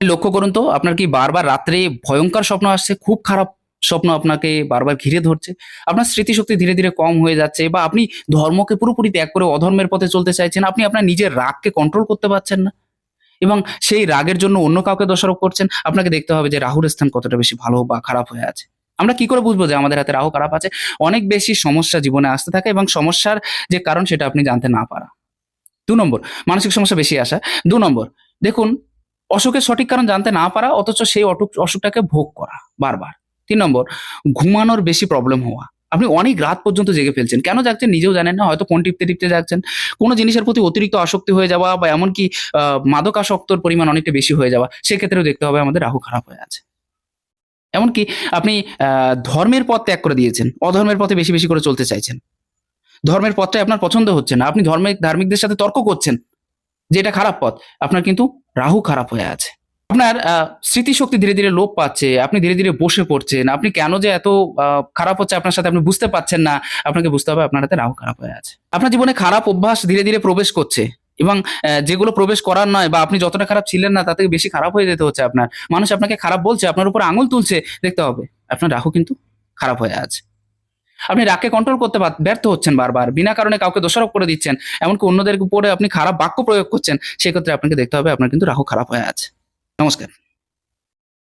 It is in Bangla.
লক্ষ্য করুন তো, আপনার কি বারবার রাত্রে ভয়ঙ্কর স্বপ্ন আসছে, খুব খারাপ স্বপ্ন আপনাকে বারবার ঘিরে ধরছে, আপনার স্মৃতিশক্তি ধীরে ধীরে কম হয়ে যাচ্ছে বা আপনি ধর্মকে পুরোপুরি ত্যাগ করে অধর্মের পথে চলতে চাইছেন, আপনি আপনার নিজের রাগকে কন্ট্রোল করতে পারছেন না এবং সেই রাগের জন্য অন্য কাউকে দোষারোপ করছেন, আপনাকে দেখতে হবে যে রাহুর স্থান কতটা বেশি ভালো বা খারাপ হয়ে আছে। আমরা কি করে বুঝব যে আমাদের হাতে রাহু খারাপ আছে? অনেক বেশি সমস্যা জীবনে আসতে থাকে এবং সমস্যার যে কারণ সেটা আপনি জানতে না পারা। দু নম্বর, মানসিক সমস্যা বেশি আসা। দু নম্বর, দেখুন অসুখের সঠিক কারণ জানতে না পারা, অথচ সেই অসুখটাকে ভোগ করা বারবার। তিন নম্বর, ঘুমানোর বেশি প্রবলেম হওয়া। আপনি অনেক রাত পর্যন্ত জেগে ফেলছেন। কেন যাচ্ছেন নিজেও জানেন না, হয়তো ফোন টিপতে টিপতে যাচ্ছেন কোনো জিনিসের প্রতি অতিরিক্ত আসক্তি হয়ে যাওয়া বা এমনকি মাদকাসক্তর পরিমাণ অনেকটা বেশি হয়ে যাওয়া, সেক্ষেত্রেও দেখতে হবে আমাদের রাহু খারাপ হয়ে আছে। এমনকি আপনি ধর্মের পথ ত্যাগ করে দিয়েছেন, অধর্মের পথে বেশি বেশি করে চলতে চাইছেন। ধর্মের পথটাই আপনার পছন্দ হচ্ছে না। আপনি ধর্মিক ধার্মিকদের সাথে তর্ক করছেন যে এটা খারাপ পথ। আপনার কিন্তু রাহু খারাপ হয়ে আছে। আপনার স্মৃতিশক্তি ধীরে ধীরে লোপ পাচ্ছে, আপনি ধীরে ধীরে বসে পড়ছেন, আপনি কেন যে এত খারাপ হচ্ছে আপনার সাথে আপনি বুঝতে পারছেন না, আপনাকে বুঝতে হবে আপনার হাতে রাহু খারাপ হয়ে আছে। আপনার জীবনে খারাপ অভ্যাস ধীরে ধীরে প্রবেশ করছে এবং যেগুলো প্রবেশ করার নয় বা আপনি যতটা খারাপ ছিলেন না থেকে বেশি খারাপ হয়ে যেতে হচ্ছে আপনার। মানুষ আপনাকে খারাপ বলছে, আপনার উপর আঙুল তুলছে, দেখতে হবে, আপনার রাহু কিন্তু খারাপ হয়ে আছে। আপনি রাগকে কন্ট্রোল করতে ব্যর্থ হচ্ছেন বারবার। বিনা কারণে কাউকে দোষারোপ করে দিচ্ছেন, এমনকি অন্যদের উপরে আপনি খারাপ বাক্য প্রয়োগ করছেন, সেক্ষেত্রে আপনাকে দেখতে হবে আপনার কিন্তু রাহু খারাপ হয়ে আছে। নমস্কার।